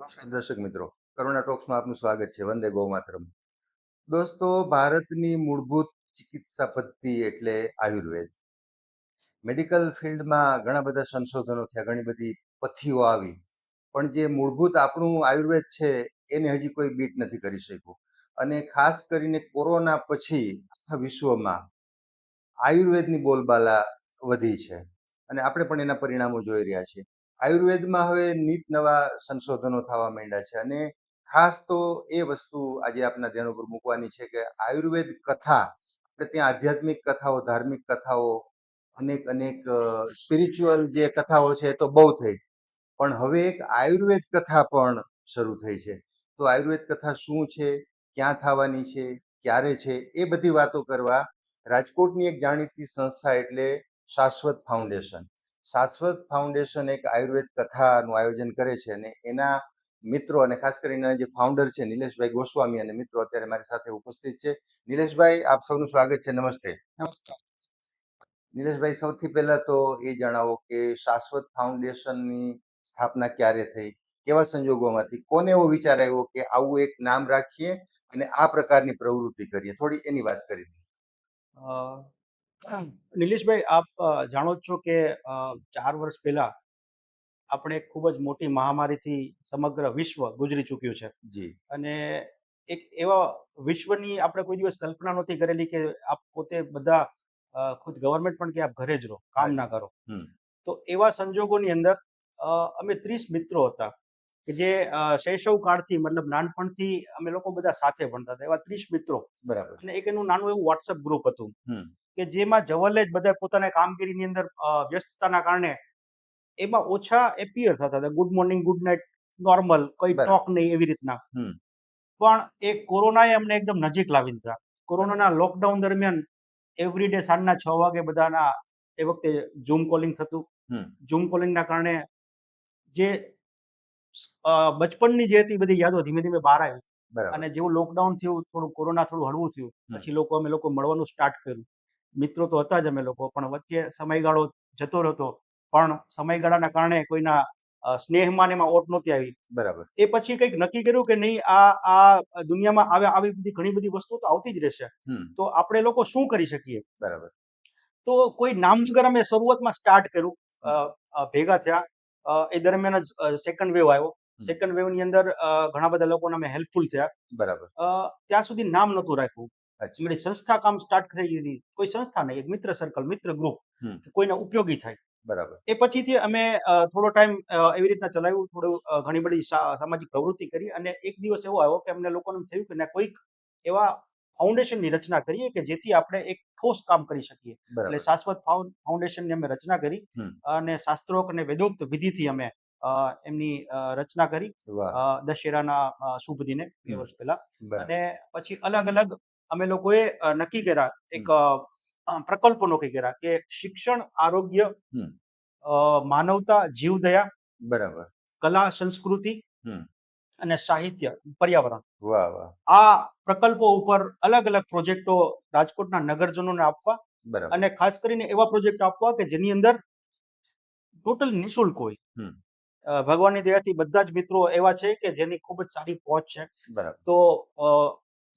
નમસ્કાર દર્શક મિત્રો, કરુણા ટોક્સમાં આપનું સ્વાગત છે. વંદે ગૌ માતરમ દોસ્તો, ભારતની મૂળભૂત ચિકિત્સા પદ્ધતિ એટલે આયુર્વેદ. મેડિકલ ફિલ્ડમાં ઘણા બધા સંશોધનો થયા, ઘણી બધી પથ્થીઓ આવી. પણ જે મૂળભૂત આપણું આયુર્વેદ છે, એને હજી કોઈ બીટ નથી કરી શક્યું. અને ખાસ કરીને કોરોના પછી આખા વિશ્વમાં આયુર્વેદની બોલબાલા વધી છે. અને આપણે પણ એના પરિણામો જોઈ રહ્યા છીએ. આયુર્વેદમાં હવે નીત નવા સંશોધનો થવા માંડ્યા છે અને ખાસ તો એ વસ્તુ આજે આપના ધ્યાન ઉપર મૂકવાની છે કે આયુર્વેદ કથા, આપણે ત્યાં આધ્યાત્મિક કથાઓ, ધાર્મિક કથાઓ, અનેક અનેક સ્પિરિચ્યુઅલ જે કથાઓ છે એ તો બહુ થઈ. પણ હવે એક આયુર્વેદ કથા પણ શરૂ થઈ છે. તો આયુર્વેદ કથા શું છે? ક્યાં થવાની છે? ક્યારે છે? એ બધી વાતો કરવા રાજકોટની એક જાણીતી સંસ્થા એટલે શાશ્વત ફાઉન્ડેશન. શાશ્વત ફાઉન્ડેશન એક આયુર્વેદ કથાનું આયોજન કરે છે અને એના મિત્રો અને ખાસ કરીને જે ફાઉન્ડર છે નિલેશભાઈ ગોસ્વામી અને મિત્રો અત્યારે મારી સાથે ઉપસ્થિત છે. નિલેશભાઈ આપ સૌનું સ્વાગત છે. નમસ્તે. નિલેશભાઈ સૌથી પહેલા તો એ જણાવો કે શાશ્વત ફાઉન્ડેશનની સ્થાપના ક્યારે થઈ? કેવા સંજોગોમાંથી? કોને એવો વિચાર આવ્યો કે આવું એક નામ રાખીએ અને આ પ્રકારની પ્રવૃત્તિ કરીએ? થોડી એની વાત કરી નિલેશભાઈ આપ જાણો છો કે ચાર વર્ષ પહેલા આપણે ખૂબ જ મોટી મહામારીથી સમગ્ર વિશ્વ ગુજરી ચૂક્યું છે. જી. અને એક એવા વિશ્વની આપણે કોઈ દિવસ કલ્પના નહોતી કરેલી કે આપ પોતે બધા ખુદ ગવર્મેન્ટ પણ કે આપ ઘરે જ રહો કામ ના કરો. તો એવા સંજોગોની અંદર અમે ત્રીસ મિત્રો હતા કે જે શૈશવ કાળથી મતલબ નાનપણથી અમે લોકો બધા સાથે ભણતા હતા. એવા ત્રીસ મિત્રો. બરાબર. અને એક એનું નાનું એવું વોટ્સઅપ ગ્રુપ હતું. કે જેમાં જવલ્લે જ બધા પોતાના કામગીરીની અંદર વ્યસ્તતાના કારણે એમાં ઓછા એપિયર થતા હતા. Good morning good night normal કોઈ. ટોક નહીં એવી રીતના. પણ એ કોરોનાએ અમને એકદમ નજીક લાવી દીધા. કોરોનાના લોકડાઉન દરમિયાન એવરીડે સાંજના છ વાગે બધાના એ વખતે ઝૂમ કોલિંગ થતું. ઝૂમ કોલિંગના કારણે જે અ, બચપણની જે હતી બધી યાદો ધીમે ધીમે બહાર આવી. અને જેવું લોકડાઉન થયું થોડું કોરોના થોડું હળવું થયું પછી લોકો અમે લોકો મળવાનું સ્ટાર્ટ કર્યું. મિત્રો તો હતા જ અમે લોકો પણ વચ્ચે સમયગાળો જતો રહેતો પણ સમયગાળાના કારણે કોઈના સ્નેહમાં એમાં ઓટ નહોતી આવી. બરાબર. એ પછી કંઈક નક્કી કર્યું કે નહીં આ આ દુનિયામાં આવે આવી બધી ઘણી બધી વસ્તુ તો આવતી જ રહેશે. તો આપણે લોકો શું કરી શકીએ? બરાબર. તો કોઈ નામ વગર અમે શરૂઆતમાં સ્ટાર્ટ કર્યું ભેગા થયા. એ દરમિયાન જ સેકન્ડ વેવ આવ્યો. સેકન્ડ વેવની અંદર ઘણા બધા લોકોને અમે હેલ્પફુલ થયા. બરાબર. ત્યાં સુધી નામ નહોતું રાખ્યું. અમારી સંસ્થા કામ સ્ટાર્ટ કરી દીધી કોઈ સંસ્થા નહીં એક મિત્ર સર્કલ મિત્ર ગ્રુપ કોઈને ઉપયોગી થાય. બરાબર. એ પછીથી અમે થોડો ટાઈમ એવી રીતના ચલાવ્યું. થોડું ઘણી બધી સામાજિક પ્રવૃત્તિ કરી અને એક દિવસ એવો આવ્યો કે અમને લોકોને થયું કે કોઈક એવા ફાઉન્ડેશનની રચના કરીએ કે જેથી આપણે એક ઠોસ કામ કરી શકીએ. એટલે શાશ્વત ફાઉન- ફાઉન્ડેશનની અમે રચના કરી અને શાસ્ત્રોક્ત અને વેદોક્ત વિધિથી અમે એમની રચના કરી દશેરાના શુભ દિને બે વર્ષ પહેલા. અને પછી અલગ અલગ અમે લોકોએ નક્કી કર્યા એક પ્રકલ્પો નક્કી કર્યા કે શિક્ષણ આરોગ્ય માનવતા જીવદયા બરાબર. કલા સંસ્કૃતિ. અને સાહિત્ય પર્યાવરણ. આ પ્રકલ્પો ઉપર અલગ અલગ પ્રોજેક્ટો રાજકોટના નગરજનોને આપવા બરાબર. અને ખાસ કરીને એવા પ્રોજેક્ટ આપવા કે જેની અંદર ટોટલ નિશુલ્ક હોય. ભગવાનની દયાથી બધા જ મિત્રો એવા છે કે જેની ખૂબ જ સારી પહોંચ છે. બરાબર. તો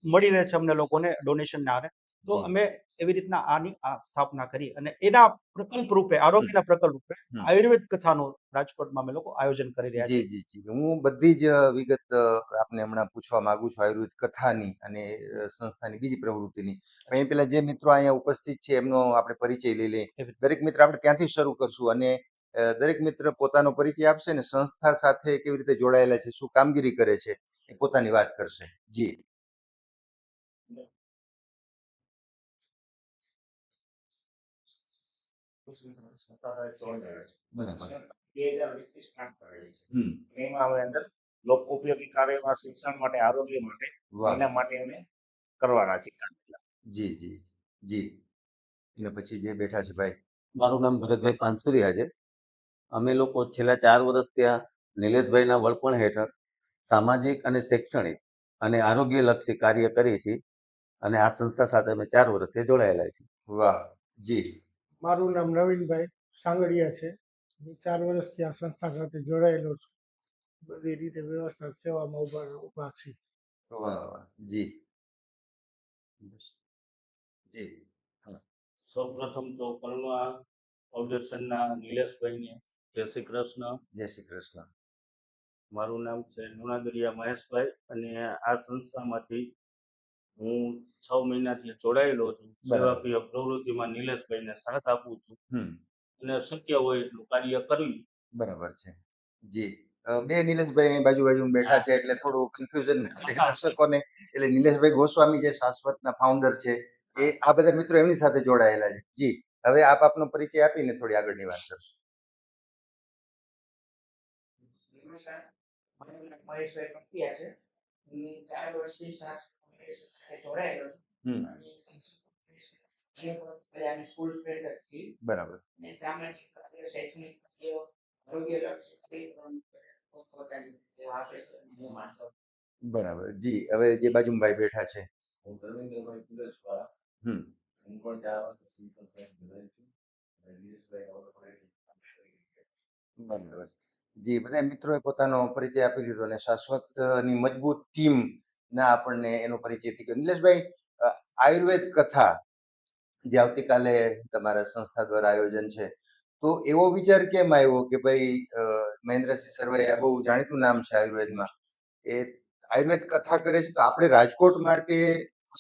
મળી રહે છે અમને લોકોને ડોનેશન ના તો અમે એવી રીતના આની આ સ્થાપના કરી અને એના પ્રકલ્પ રૂપે આરોગ્યના પ્રકલ્પ રૂપે. આયુર્વેદ કથાનું રાજકોટમાં અમે લોકો આયોજન કરી રહ્યા છીએ. જી જી. હું બધી જ વિગત આપને હમણાં પૂછવા માંગુ છું આયુર્વેદ કથાની અને સંસ્થાની બીજી પ્રવૃત્તિની. પણ એ પેલા જે મિત્રો અહીંયા ઉપસ્થિત છે એમનો આપણે પરિચય લઈ લઈએ. દરેક મિત્ર આપણે ત્યાંથી શરૂ કરશું અને દરેક મિત્ર પોતાનો પરિચય આપશે ને સંસ્થા સાથે કેવી રીતે જોડાયેલા છે શું કામગીરી કરે છે એ પોતાની વાત કરશે. જી. ઉપયોગી કાર્યમાં શિક્ષણ માટે આરોગ્ય માટે એના માટે અમે કરવાના છે જી જી જી અને પછી જે બેઠા છે ભાઈ મારું નામ ભરતભાઈ પાનસુરિયા છે. અમે લોકો છેલ્લા ચાર વર્ષ ત્યાં નિલેશભાઈના વડપણ હેઠળ સામાજિક અને શૈક્ષણિક અને આરોગ્યલક્ષી કાર્ય કરીએ છીએ અને આ સંસ્થા સાથે અમે ચાર વર્ષથી જોડાયેલા છીએ. વાહ, જી. મારું નામ નવીનભાઈ સાંગડિયા છે. હું ચાર વર્ષથી આ સંસ્થા સાથે જોડાયેલો છું. બધી રીતે વ્યવસ્થા સેવામાં ઊભા ઊભા છીએ વાહ વાહ જી. જી સૌપ્રથમ તો કરુણા ફાઉન્ડેશનના નિલેશભાઈને જય શ્રી કૃષ્ણ. જય શ્રી કૃષ્ણ. મારું નામ છે લુણાદરિયા મહેશભાઈ અને આ સંસ્થામાંથી હું છ મહિનાથી જોડાયેલો છું. સેવાકીય પ્રવૃત્તિમાં નિલેશભાઈને સાથ આપું છું. અને શક્ય હોય એટલું કાર્ય કર્યું બરાબર છે. જી. બે નિલેશભાઈ બાજુ બાજુ બેઠા છે એટલે થોડું કન્ફ્યુઝન દર્શકોને એટલે નિલેશભાઈ ગોસ્વામી જે શાશ્વતના ફાઉન્ડર છે. એ આ બધા મિત્રો એમની સાથે જોડાયેલા છે. જી. હવે આપ આપનો પરિચય આપીને થોડી આગળની વાત કરશો. મહેશભાઈ કંપિયા છે. હું ચાર વર્ષથી શાસ્ત્ર જોડાયેલો છું અને સંસ્કૃત સ્કૂલ ફ્રેન્ડ છીએ બરાબર અને સામાજિક કાર્ય શૈક્ષણિક કાર્ય આરોગ્યલક્ષી કાર્યક્રમ પોતપોતાની સેવા આપે છે હું માનતો બરાબર જી હવે જે બાજુમાં ભાઈ બેઠા છે હું ધર્મેન્દ્રભાઈ હમ હું પણ ચાર વર્ષ સિમ્પલ સાહેબ જોડાઈ છું અને દિનેશભાઈ ઓલરેડી બરાબર જી બધા મિત્રોએ પોતાનો પરિચય આપી દીધો અને શાશ્વતની મજબૂત ટીમ ના આપણને એનો પરિચય થઈ ગયો. નિલેશભાઈ આયુર્વેદ કથા જે આવતીકાલે તમારા સંસ્થા દ્વારા આયોજન છે, તો એવો વિચાર કેમ આવ્યો કે ભાઈ મહેન્દ્રસિંહ સરવૈયા બહુ જાણીતું નામ છે આયુર્વેદમાં, એ આયુર્વેદ કથા કરે છે, તો આપણે રાજકોટ માટે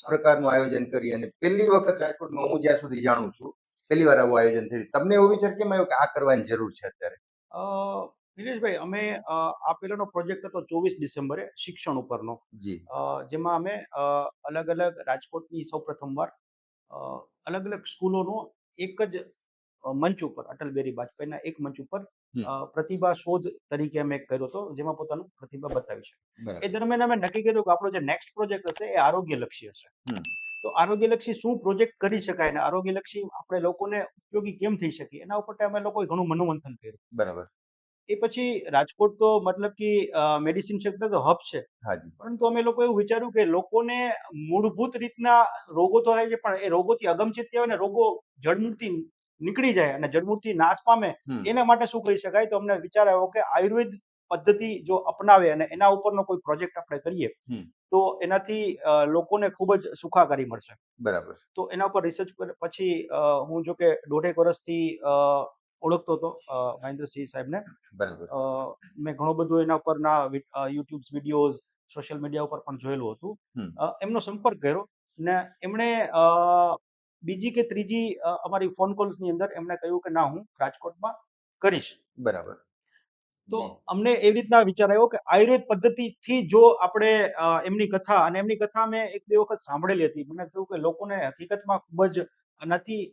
પ્રકારનું આયોજન કરી અને પહેલી વખત રાજકોટમાં હું જ્યાં સુધી જાણું છું, પહેલી વાર આવું આયોજન થયું. તમને એવો વિચાર કેમ આવ્યો કે આ કરવાની જરૂર છે અત્યારે? નિલેશભાઈ અમે આ પેલાનો પ્રોજેક્ટ હતો ચોવીસ ડિસેમ્બરે શિક્ષણ ઉપરનો. જી. જેમાં અમે અલગ અલગ રાજકોટની સૌ પ્રથમવાર અલગ અલગ સ્કૂલોનો એક જ મંચ ઉપર અટલ બિહારી વાજપેયીના એક મંચ ઉપર પ્રતિભા શોધ તરીકે અમે કર્યો હતો જેમાં પોતાનું પ્રતિભા બતાવી છે એ દરમિયાન અમે નક્કી કર્યું કે આપણો જે નેક્સ્ટ પ્રોજેક્ટ હશે એ આરોગ્યલક્ષી હશે. તો આરોગ્યલક્ષી શું પ્રોજેક્ટ કરી શકાય અને આરોગ્યલક્ષી આપણે લોકોને ઉપયોગી કેમ થઈ શકે એના ઉપર અમે લોકોએ ઘણું મનોમંથન કર્યું. બરાબર. એ પછી રાજકોટ તો મતલબ કે મેડિસિન ક્ષેત્ર તો હબ છે. હાજી પરંતુ અમે લોકો એવું વિચાર્યું કે લોકોને મૂળભૂત રીતના રોગો તો થાય છે પણ એ રોગોથી અગમચેતી આવે ને રોગો જડમૂળથી નીકળી જાય અને જડમૂળથી નાશ પામે એના માટે શું કરી શકાય? તો અમને વિચાર આવ્યો કે આયુર્વેદ પદ્ધતિ જો અપનાવે અને એના ઉપરનો કોઈ પ્રોજેક્ટ આપણે કરીએ તો એનાથી લોકોને ખૂબ જ સુખાકારી મળશે. બરાબર. તો એના ઉપર રિસર્ચ પછી હું જો કે દોઢેક વર્ષથી ઓળખતો હતો મહેન્દ્રસિંહ સાહેબને. મેં ઘણો બધો એના ઉપરના યુટ્યુબ વિડીયોઝ સોશિયલ મીડિયા ઉપર પણ જોયેલું હતું. એમનો સંપર્ક કર્યો ને એમણે બીજી કે ત્રીજી અમારી ફોન કોલ્સની અંદર એમણે કહ્યું કે ના હું રાજકોટમાં કરીશ. બરાબર. તો અમને એવી રીતના વિચાર આવ્યો કે આયુર્વેદ પદ્ધતિથી જો આપણે એમની કથા અને એમની કથા મેં એક બે વખત સાંભળેલી હતી. મને થયું કે લોકોને હકીકતમાં ખૂબ જ આનાથી અ,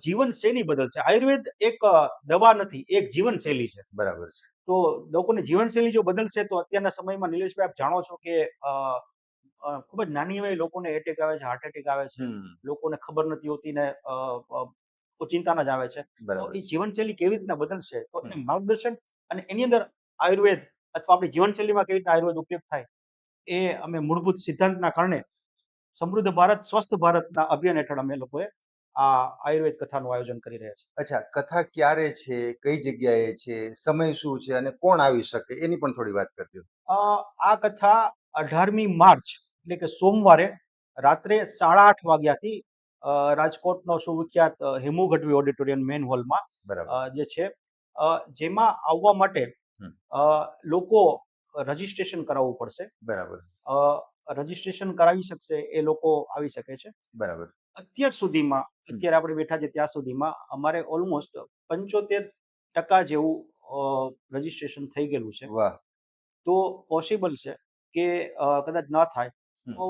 જીવનશૈલી બદલશે. આયુર્વેદ એક દવા નથી એક જીવનશૈલી છે. બરાબર છે. તો લોકોની જીવનશૈલી જો બદલશે તો અત્યારના સમયમાં નિલેશભાઈ આપ જાણો છો કે ખૂબ જ નાની વયે લોકોને એટેક આવે છે હાર્ટ એટેક આવે છે. લોકોને ખબર નથી હોતી ને અ, જ આવે છે. તો એ. જીવનશૈલી કેવી રીતના બદલશે? તો માર્ગદર્શન અને એની અંદર આયુર્વેદ અથવા આપણી જીવનશૈલીમાં કેવી રીતના આયુર્વેદ ઉપયોગ થાય એ અમે મૂળભૂત સિદ્ધાંતના કારણે સમૃદ્ધ ભારત સ્વસ્થ ભારતના અભિયાન હેઠળ અમે લોકોએ આ આયુર્વેદ કથાનું આયોજન કરી રહ્યા છે. અચ્છા કથા ક્યારે છે? કઈ જગ્યાએ છે? સમય શું છે? અને કોણ આવી શકે? એની પણ થોડી વાત કરજો. આ કથા અઢારમી માર્ચ એટલે કે સોમવારે રાત્રે સાડા આઠ વાગ્યાથી રાજકોટનો સુવિખ્યાત હેમુ ગઢવી ઓડિટોરિયમ મેન હોલમાં જે છે જેમાં આવવા માટે લોકો રજીસ્ટ્રેશન કરાવવું પડશે. બરાબર. રજીસ્ટ્રેશન કરાવી શકશે એ લોકો આવી શકે છે. બરાબર. અત્યાર સુધીમાં અત્યારે આપણે બેઠા છે ત્યાં સુધીમાં અમારે ઓલમોસ્ટ પંચોતેર ટકા જેવું રજીસ્ટ્રેશન થઈ ગયેલું છે. તો પોસિબલ છે કે કદાચ ન થાય. તો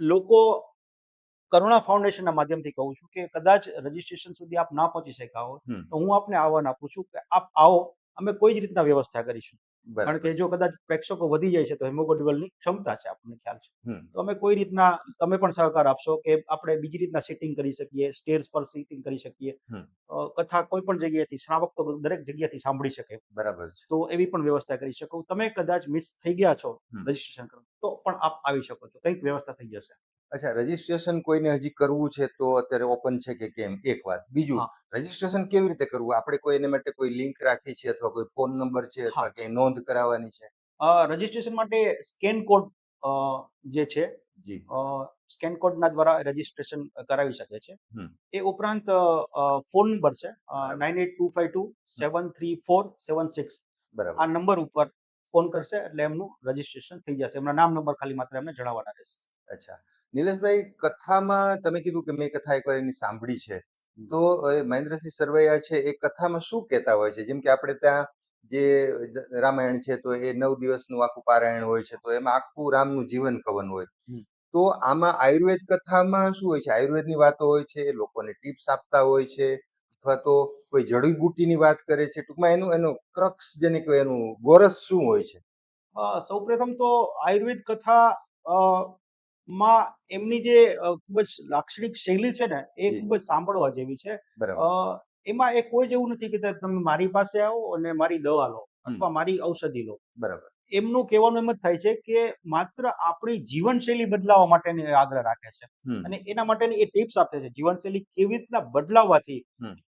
લોકો કરુણા ફાઉન્ડેશનના માધ્યમથી કહું છું કે કદાચ રજીસ્ટ્રેશન સુધી આપ ના પહોંચી શક્યા હો તો હું આપને આહવાન આપું છું કે આપ આવો અમે કોઈ જ રીતના વ્યવસ્થા કરીશું. કારણ કે જો કદાચ પ્રેક્ષકો વધી જાય છે તો હેમોગોડવલની ક્ષમતા છે આપણને ખ્યાલ છે. તો અમે કોઈ રીતના તમે પણ સહકાર આપશો કે આપણે બીજી રીતના સિટિંગ કરી શકીએ સ્ટેર્સ પર સિટિંગ કરી શકીએ. કથા કોઈ પણ જગ્યાએથી શ્રાવક તો દરેક જગ્યાથી સાંભળી શકે. બરાબર છે. તો એવી પણ વ્યવસ્થા કરી શકો. તમે કદાચ મિસ થઈ ગયા છો રજીસ્ટ્રેશન કરો તો પણ આપ આવી શકો છો. કંઈક વ્યવસ્થા થઈ જશે. અચ્છા રજીસ્ટ્રેશન કોઈને હજી કરવું છે તો અત્યારે ઓપન છે કે કેમ? એક વાત. બીજું. રજીસ્ટ્રેશન કેવી રીતે કરવું? આપણે કોઈ એને માટે કોઈ લિંક રાખી છે અથવા કોઈ ફોન નંબર છે અથવા કે નોંધ કરાવવાની છે? રજીસ્ટ્રેશન માટે સ્કેન કોડ જે છે જી. સ્કેન કોડના દ્વારા રજીસ્ટ્રેશન કરાવી શકે છે. એ ઉપરાંત ફોન નંબર છે. Nine eight two five two seven three four seven six બરાબર. આ નંબર ઉપર ફોન કરશે એટલે એમનું રજીસ્ટ્રેશન થઈ જશે. એમના નામ નંબર ખાલી માત્ર એમને જણાવવાના રહેશે. અચ્છા. નિલેશભાઈ કથામાં તમે કીધું કે મેં કથા એકવાર એની સાંભળી છે. તો મહેન્દ્રસિંહ સરવૈયા છે એ કથામાં શું કહેતા હોય છે? જેમ કે આપણે ત્યાં જે રામાયણ છે તો એ નવ દિવસનું આખું પારાયણ હોય છે તો એમાં આખું રામનું જીવન કવન હોય. તો આમાં આયુર્વેદ કથામાં શું હોય છે? આયુર્વેદની વાતો હોય છે લોકોને ટિપ્સ આપતા હોય છે અથવા તો કોઈ જડીબુટીની વાત કરે છે. ટૂંકમાં એનું એનું ક્રક્સ જેને કહેવાય એનું ગોરસ શું હોય છે? સૌપ્રથમ તો આયુર્વેદ કથા માં એમની જે ખૂબ જ લાક્ષણિક શૈલી છે ને એ. ખૂબ જ સાંભળવા જેવી છે. એમાં એ કોઈ જ એવું નથી કે તમે મારી પાસે આવો અને મારી દવા લો અથવા મારી ઔષધિ લો. બરાબર. એમનું કહેવાનું એમ જ થાય છે કે માત્ર આપણી જીવનશૈલી બદલાવવા માટે આગ્રહ રાખે છે. અને એના માટેની એ ટિપ્સ આપે છે જીવનશૈલી કેવી રીતના બદલાવવાથી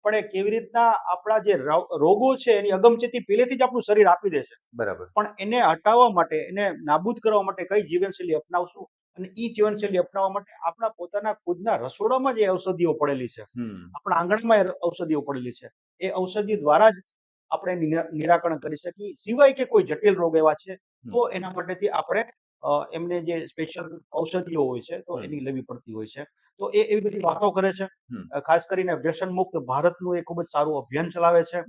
પણ એ કેવી રીતના આપણા જે રોગો છે એની અગમચેતી પહેલેથી જ આપણું શરીર આપી દે છે. બરાબર. પણ એને હટાવવા માટે એને નાબૂદ કરવા માટે કઈ જીવનશૈલી અપનાવશું? અને એ જીવનશૈલી અપનાવવા માટે આપણા પોતાના ખુદના રસોડામાં જે ઔષધિઓ પડેલી છે. આપણા આંગણમાં ઔષધિઓ પડેલી છે. એ ઔષધિ દ્વારા જ આપણે નિરાકરણ કરી શકીએ. સિવાય કે કોઈ જટિલ રોગ એવા છે તો એના માટેથી આપણે એમને જે સ્પેશિયલ ઔષધિઓ હોય છે તો એની લેવી પડતી હોય છે. તો એ એવી બધી વાતો કરે છે. ખાસ કરીને વ્યસન મુક્ત ભારતનું એ ખૂબ જ સારું અભિયાન ચલાવે છે.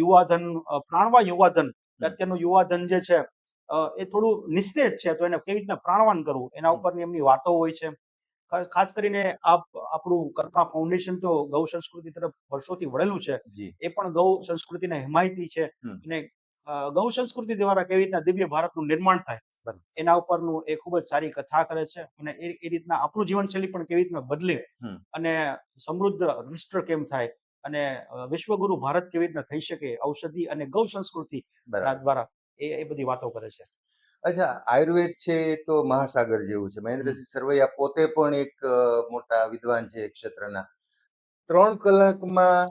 યુવાધન પ્રાણવા યુવાધન અત્યારનું યુવાધન જે છે એ થોડું નિસ્તેજ છે તો એને કેવી રીતના પ્રાણવાન કરવું? એના ઉપરની એમની વાતો હોય છે. ખાસ- કરીને આપ આપણું કર્મા ફાઉન્ડેશન તો ગૌ સંસ્કૃતિ તરફ વર્ષોથી વળેલું છે. એ પણ ગૌ સંસ્કૃતિના હિમાયતી છે અને ગૌ સંસ્કૃતિ દ્વારા કેવી રીતના દિવ્ય ભારતનું નિર્માણ થાય. એના ઉપરનું એ ખૂબ જ સારી કથા કરે છે અને એ એ રીતના આપણું જીવનશૈલી પણ કેવી રીતના બદલે અને સમૃદ્ધ રાષ્ટ્ર કેમ થાય અને વિશ્વગુરુ ભારત કેવી રીતના થઈ શકે ઔષધિ અને ગૌ સંસ્કૃતિ દ્વારા એ એ બધી વાતો કરે છે. અચ્છા આયુર્વેદ છે તો મહાસાગર જેવું છે. મહેન્દ્રસિંહ સરવૈયા પોતે પણ એક મોટા વિદ્વાન છે ક્ષેત્રના. ત્રણ કલાકમાં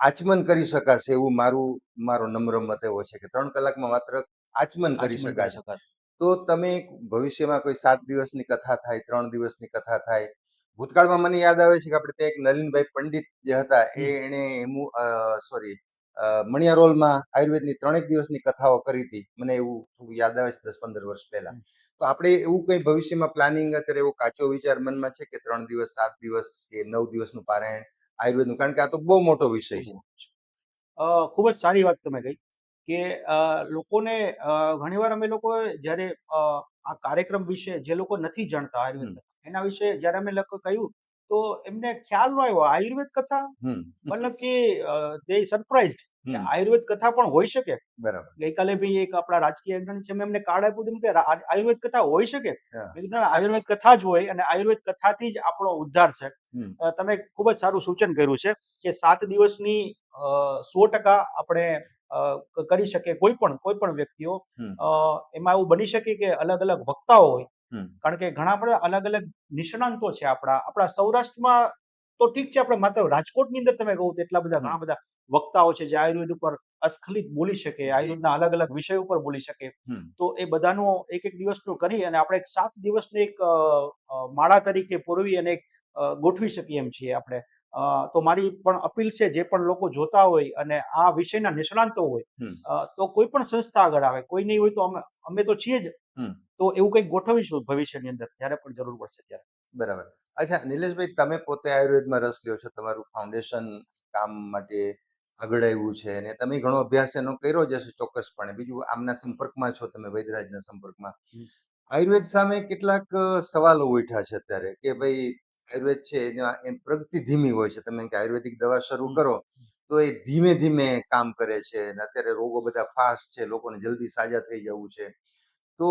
આચમન કરી શકાશે એવું મારું મારો નમ્ર મત એવો છે કે ત્રણ કલાકમાં માત્ર આચમન કરી શકાશે. તો તમે ભવિષ્યમાં કોઈ સાત દિવસની કથા થાય ત્રણ દિવસની કથા થાય ભૂતકાળમાં મને યાદ આવે છે કે આપણે ત્યાં એક નલિનભાઈ પંડિત જે હતા એ એણે એમુ સોરી મણિયારોલમાં આયુર્વેદની ત્રણેક દિવસની કથાઓ કરી હતી. મને એવું થોડું યાદ આવે છે દસ પંદર વર્ષ પહેલા. તો આપણે એવું કઈ ભવિષ્યમાં પ્લાનિંગ અત્યારે એવો કાચો વિચાર મનમાં છે કે ત્રણ દિવસ સાત દિવસ કે નવ દિવસનું પારાયણ આયુર્વેદનું? કારણ કે આ તો બહુ મોટો વિષય છે. ખૂબ જ સારી વાત તમે કહી કે લોકોને ઘણીવાર અમે લોકો જ્યારે આ કાર્યક્રમ વિશે જે લોકો નથી જાણતા આયુર્વેદ એના વિશે જ્યારે અમે લોકો કહ્યું તો એમને ખ્યાલ ન આવ્યો. આયુર્વેદ કથા મતલબ કે દે સરપ્રાઇઝડ આયુર્વેદ કથા પણ હોઈ શકે. બરાબર. ગઈકાલે બી એક આપણા રાજકીય અગ્રણી છે એમને કાર્ડ આપ્યું હતું કે આયુર્વેદ કથા હોઈ શકે. હા. મેં કીધું, "ના, આયુર્વેદ કથા જ હોય અને આયુર્વેદ કથાથી જ આપણો ઉદ્ધાર છે. તમે ખૂબ જ સારું સૂચન કર્યું છે કે સાત દિવસની સો ટકા આપણે કરી શકે કોઈ પણ કોઈ પણ વ્યક્તિઓ. એમાં એવું બની શકે કે અલગ અલગ વક્તાઓ હોય. કારણ કે ઘણા બધા અલગ અલગ નિષ્ણાંતો છે આપણા. આપણા સૌરાષ્ટ્રમાં તો ઠીક છે આપણે માત્ર રાજકોટની અંદર તમે કહું તો એટલા બધા ઘણા બધા વક્તાઓ છે જે આયુર્વેદ ઉપર અસ્ખલિત બોલી શકે આયુર્વેદના અલગ અલગ વિષય ઉપર બોલી શકે. તો એ બધાનો એક એક દિવસનું કરી અને આપણે એક સાત દિવસની એક માળા તરીકે પૂરવી અને એક ગોઠવી શકીએ એમ છીએ આપણે. તો મારી પણ અપીલ છે જે પણ લોકો જોતા હોય અને આ વિષયના નિષ્ણાંતો હોય તો કોઈ પણ સંસ્થા આગળ આવે કોઈ નહીં હોય તો અમે અમે તો છીએ જ. તો એવું કંઈક ગોઠવીશું ભવિષ્યની અંદર જ્યારે પણ જરૂર પડશે ત્યારે. બરાબર. અચ્છા નિલેશભાઈ તમે પોતે આયુર્વેદમાં રસ લ્યો છો તમારું ફાઉન્ડેશન કામ માટે આગળ આવ્યું છે અને તમે ઘણો અભ્યાસ એનો કર્યો જ હશે ચોક્કસપણે. બીજું આમના સંપર્કમાં છો તમે વૈદરાજના સંપર્કમાં. આયુર્વેદ સામે કેટલાક સવાલો ઉઠ્યા છે અત્યારે કે ભાઈ આયુર્વેદ છે એમાં પ્રગતિ ધીમી હોય છે. તમે કે આયુર્વેદિક દવા શરૂ કરો તો એ ધીમે ધીમે કામ કરે છે અને અત્યારે રોગો બધા ફાસ્ટ છે લોકોને જલ્દી સાજા થઈ જવું છે. તો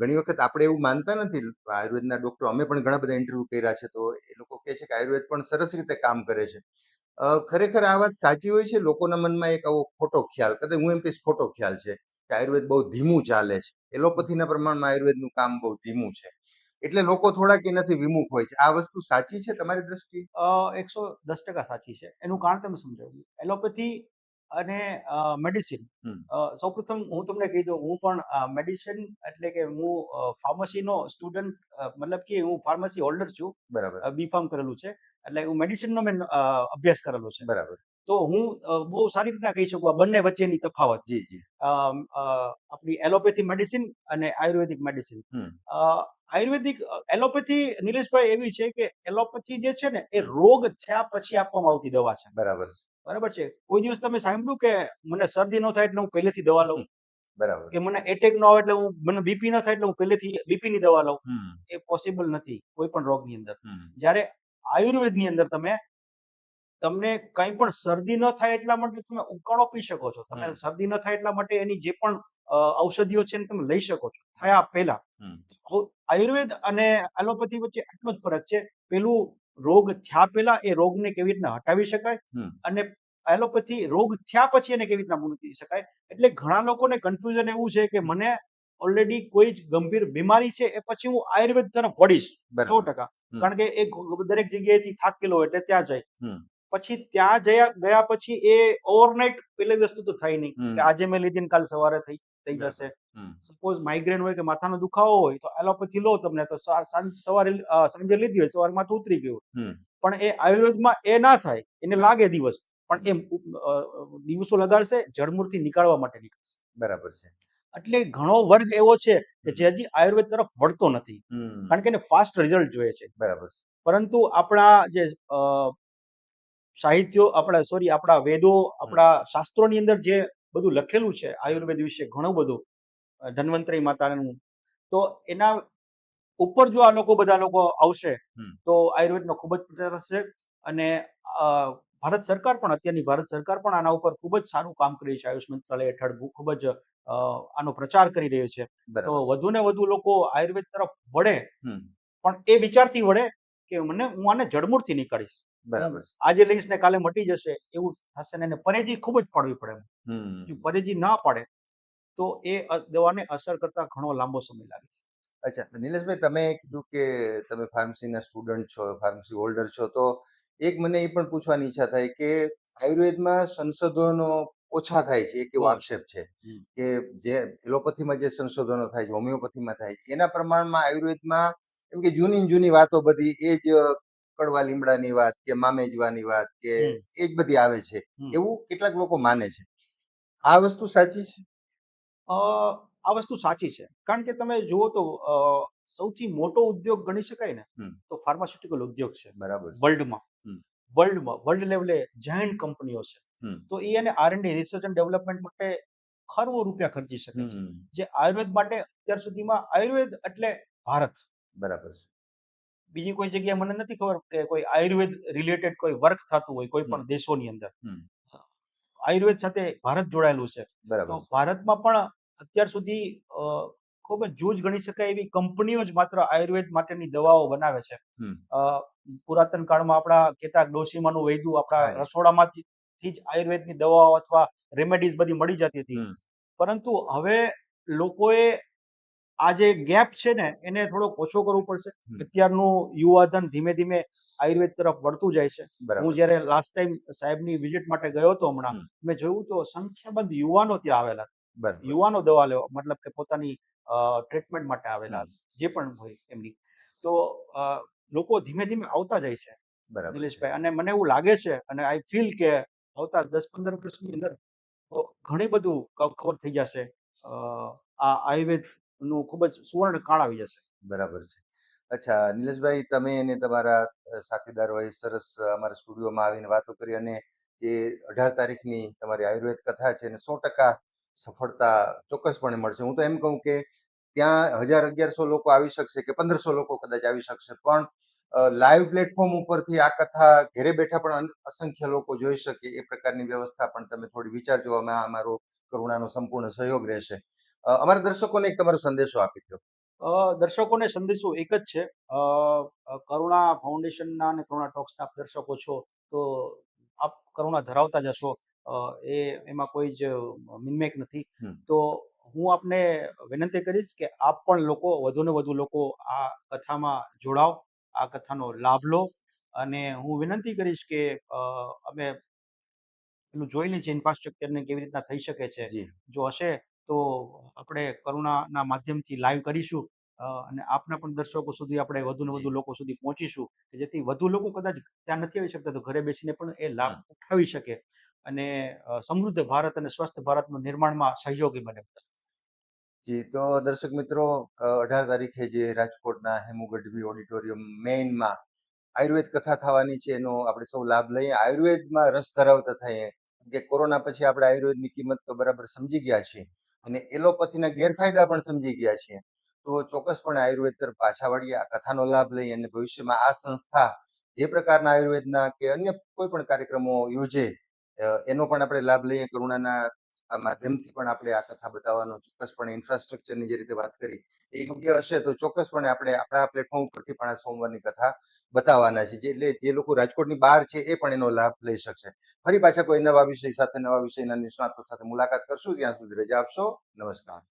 ઘણી વખત આપણે એવું માનતા નથી, આયુર્વેદના ડોક્ટરો, અમે પણ ઘણા બધા ઇન્ટરવ્યુ કર્યા છે, તો એ લોકો કહે છે કે આયુર્વેદ પણ સરસ રીતે કામ કરે છે. ખરેખર આ વાત સાચી હોય છે? લોકોના મનમાં એક આવો ખોટો ખ્યાલ, કદાચ હું એમ કહીશ ખોટો ખ્યાલ છે, કે આયુર્વેદ બહુ ધીમું ચાલે છે. એલોપેથીના પ્રમાણમાં આયુર્વેદનું કામ બહુ ધીમું છે. એટલે લોકો થોડાક એનાથી વિમુખ હોય છે. આ વસ્તુ સાચી છે તમારી દ્રષ્ટિ એકસો દસ ટકા સાચી છે. એનું કારણ તમે સમજાવ્યું. એલોપેથી અને મેડિસિન સૌપ્રથમ હું તમને કહી દઉં હું પણ મેડિસિન એટલે કે હું ફાર્મસીનો સ્ટુડન્ટ મતલબ કે હું ફાર્મસી હોલ્ડર છું. બરાબર. બી ફાર્મ કરેલું છે. એટલે હું મેડિસિનનો મેં અભ્યાસ કરેલો છે. બરાબર. તો હું બહુ સારી રીતના કહી શકું આ બંને વચ્ચેની તફાવત. જી જી. આપણી એલોપેથી મેડિસિન અને આયુર્વેદિક મેડિસિન. આયુર્વેદિક એલોપેથી નિલેશભાઈ એવી છે કે એલોપેથી જે છે ને એ રોગ થયા પછી આપવામાં આવતી દવા છે. બરાબર. છે બરાબર છે? કોઈ દિવસ તમે સાંભળ્યું કે મને શરદી ન થાય એટલે હું પહેલેથી દવા લઉં? બરાબર. કે મને એટેક ન આવે એટલે હું મને બીપી ન થાય એટલે હું પહેલેથી બીપી ની દવા લઉં? એ પોસિબલ નથી કોઈ પણ રોગની અંદર. જ્યારે આયુર્વેદની અંદર તમે તમને કંઈ પણ શરદી ન થાય એટલા માટે તમે ઉકાળો પી શકો છો. તમે શરદી ન થાય એટલા માટે એની જે પણ ઔષધિઓ છે તમે લઈ શકો છો. થયા પહેલા. આયુર્વેદ અને એલોપેથી વચ્ચે આટલો જ ફરક છે. પેલું રોગ થયા પહેલા એ રોગને કેવી રીતના હટાવી શકાય અને એલોપેથી રોગ થયા પછી એને કેવી રીતના મૂકી શકાય? એટલે ઘણા લોકોને કન્ફ્યુઝન એવું છે કે મને ઓલરેડી કોઈ જ ગંભીર બીમારી છે એ પછી હું આયુર્વેદ તરફ વળીશ સો ટકા. કારણ કે એ દરેક જગ્યાએથી થાકેલો એટલે ત્યાં જાય. પછી ત્યાં જયા ગયા પછી એ ઓવરનાઇટ પેલી વસ્તુ તો થઈ નહીં. કે આજે મેં લીધી કાલ સવારે થઈ. થઈ જશે. સપોઝ માઇગ્રેન હોય કે માથાનો દુખાવો હોય તો એલોપેથી લો તમને તો સવારે સાંજે લીધી હોય સવારે માથું ઉતરી ગયું પણ એ આયુર્વેદમાં એ ના થાય એને લાગે દિવસ. પણ એ દિવસો લગાડશે જળમૂળથી નીકાળવા માટે નીકળશે. બરાબર છે. એટલે ઘણો વર્ગ એવો છે કે જે હજી આયુર્વેદ તરફ વળતો નથી. કારણ કે એને ફાસ્ટ રિઝલ્ટ જોઈએ છે. બરાબર પરંતુ આપણા જે સાહિત્યો આપણા સોરી આપણા વેદો આપણા શાસ્ત્રોની અંદર જે બધું લખેલું છે આયુર્વેદ વિશે ઘણું બધું ધન્વંતરી માતાનું. તો એના ઉપર જો આ લોકો બધા લોકો આવશે તો આયુર્વેદનો ખૂબ જ પ્રચાર થશે અને ભારત સરકાર પણ અત્યારની ભારત સરકાર પણ આના ઉપર ખૂબ જ સારું કામ કરી છે. આયુષ મંત્રાલય હેઠળ ખૂબ જ આનો પ્રચાર કરી રહ્યો છે. તો વધુ ને વધુ લોકો આયુર્વેદ તરફ વળે. પણ એ વિચારથી વળે કે મને હું આને જડમૂળથી નીકળીશ. બરાબર આજે લઈશ ને કાલે મટી જશે એવું થશે ને એને પરેજી ખૂબ જ પાડવી પડે હમ. જો પરેજી ના પાડે તો એ દવાને અસર કરતા ઘણો લાંબો સમય લાગે છે. અચ્છા નિલેશભાઈ તમે કીધું કે તમે ફાર્મસીના સ્ટુડન્ટ છો ફાર્મસી હોલ્ડર છો તો એક મને એ પણ પૂછવાની ઈચ્છા થાય કે આયુર્વેદમાં સંશોધનો ઓછા થાય છે એક એવો આક્ષેપ છે કે જે એલોપેથીમાં જે સંશોધનો થાય છે હોમિયોપેથીમાં થાય એના પ્રમાણમાં આયુર્વેદમાં એમ કે જૂની જૂની વાતો બધી એ જ કડવા લીમડાની વાત કે મામેજવાની વાત કે. એ જ બધી આવે છે. એવું કેટલાક લોકો માને છે. આ વસ્તુ સાચી છે? આ વસ્તુ સાચી છે. કારણ કે તમે જુઓ તો સૌથી મોટો ઉદ્યોગ ગણી શકાય ને તો ફાર્માસ્યુટિકલ ઉદ્યોગ છે બરાબર વર્લ્ડમાં વર્લ્ડમાં વર્લ્ડ લેવલે જાયન્ટ કંપનીઓ છે. તો એ એને R and research and development માટે ખરવો રૂપિયા ખર્ચી શકે છે. જે આયુર્વેદ માટે અત્યાર સુધીમાં આયુર્વેદ એટલે ભારત. બરાબર છે. બીજી કોઈ જગ્યાએ મને નથી ખબર કે કોઈ આયુર્વેદ રિલેટેડ કોઈ વર્ક થતું હોય કોઈ પણ દેશોની અંદર. આયુર્વેદ સાથે ભારત જોડાયેલું છે. તો ભારતમાં પણ અત્યાર સુધી ખૂબ જ જૂજ ગણી શકાય એવી કંપનીઓ જ માત્ર આયુર્વેદ માટેની દવાઓ બનાવે છે. પુરાતન કાળમાં આપણા કેતા ડોશીમાનું વૈદ્યું આપણા રસોડામાંથી જ આયુર્વેદની દવાઓ અથવા રેમેડીઝ બધી મળી જતી હતી. પરંતુ હવે લોકોએ આ જે ગેપ છે ને એને થોડોક ઓછો કરવો પડશે. અત્યારનું યુવાધન ધીમે ધીમે આયુર્વેદ તરફ વળતું જાય છે. હું જયારે લાસ્ટ ટાઈમ સાહેબની વિઝિટ માટે ગયો હતો હમણાં મેં જોયું તો સંખ્યાબંધ યુવાનો ત્યાં આવેલા. યુવાનો દવા લેવા મતલબ કે પોતાની ટ્રીટમેન્ટ માટે આવેલા જે પણ હોય એમની. તો લોકો ધીમે ધીમે આવતા જાય છે. નિલેશભાઈ. અને મને એવું લાગે છે અને આઈ ફીલ કે આવતા દસ પંદર વર્ષની અંદર ઘણી બધું કવર થઈ જશે. આ આયુર્વેદનું ખૂબ જ સુવર્ણ કાળ આવી જશે. બરાબર છે. અચ્છા, નિલેશભાઈ, તમે અને તમારા સાથીદાર સાથીદારોએ સરસ અમારા સ્ટુડિયોમાં આવીને વાતો કરી અને જે અઢાર તારીખની તમારી આયુર્વેદ કથા છે એને સો ટકા સફળતા ચોક્કસપણે મળશે. હું તો એમ કહું કે ત્યાં હજાર અગિયારસો લોકો આવી શકશે કે પંદરસો લોકો કદાચ આવી શકશે, પણ લાઈવ પ્લેટફોર્મ ઉપરથી આ કથા ઘરે બેઠા પણ અસંખ્ય લોકો જોઈ શકે. એ પ્રકારની વ્યવસ્થા પણ તમે થોડી વિચારજો અમે અમારો કરુણાનો સંપૂર્ણ સહયોગ રહેશે. અમારા દર્શકોને એક તમારો સંદેશો આપી દો દર્શકોને સંદેશો એક જ છે. કરુણા ફાઉન્ડેશનના અને કરુણા ટોક્સના આપ દર્શકો છો તો આપ કરુણા ધરાવતા જ હશો એ એમાં કોઈ જ મિનમેક નથી. તો હું આપને વિનંતી કરીશ કે આપ પણ લોકો વધુ ને વધુ લોકો આ કથામાં જોડાઓ આ કથાનો લાભ લો. અને હું વિનંતી કરીશ કે અમે પેલું જોઈ લઈએ ઇન્ફ્રાસ્ટ્રક્ચરને કેવી રીતના થઈ શકે છે. જો હશે તો આપણે કરુણાના માધ્યમથી લાઈવ કરીશું. અને આપના પણ દર્શકો સુધી આપણે વધુ ને વધુ લોકો સુધી પહોંચીશું કે જેથી વધુ લોકો કદાચ ત્યાં નથી આવી શકતા તો ઘરે બેસીને પણ એ લાભ ઉઠાવી શકે અને સમૃદ્ધ ભારત અને સ્વસ્થ ભારતનું નિર્માણમાં સહયોગી બને. જી તો દર્શક મિત્રો અઢાર તારીખે જે રાજકોટના હેમુગઢવી ઓડિટોરિયમ મેઇનમાં આયુર્વેદ કથા થવાની છે એનો આપણે સૌ લાભ લઈએ. આયુર્વેદમાં રસ ધરાવતા થઈએ કે કોરોના પછી આપણે આયુર્વેદની કિંમત તો બરાબર સમજી ગયા છીએ. અને એલોપથીના ગેરફાયદા પણ સમજી ગયા છીએ તો ચોક્કસપણે આયુર્વેદ તરફ પાછા વળીએ, આ કથાનો લાભ લઈ અને ભવિષ્યમાં આ સંસ્થા જે પ્રકારના આયુર્વેદના કે અન્ય કોઈ પણ કાર્યક્રમો યોજે એનો પણ આપણે લાભ લઈએ, કરુણાના આ માધ્યમથી પણ આપણે આ કથા બતાવવાનો ચોક્કસપણે ઇન્ફ્રાસ્ટ્રક્ચરની જે રીતે વાત કરી, એ યોગ્ય હશે તો ચોક્કસપણે આપણે આપણા પ્લેટફોર્મ પરથી પણ આ સોમવારની કથા બતાવવાના છે એટલે જે લોકો રાજકોટની બહાર છે એ પણ એનો લાભ લઈ શકશે. ફરી પાછા કોઈ નવા વિષય સાથે, નવા વિષયના નિષ્ણાતો સાથે મુલાકાત કરશું. ત્યાં સુધી રજા આપશો. નમસ્કાર.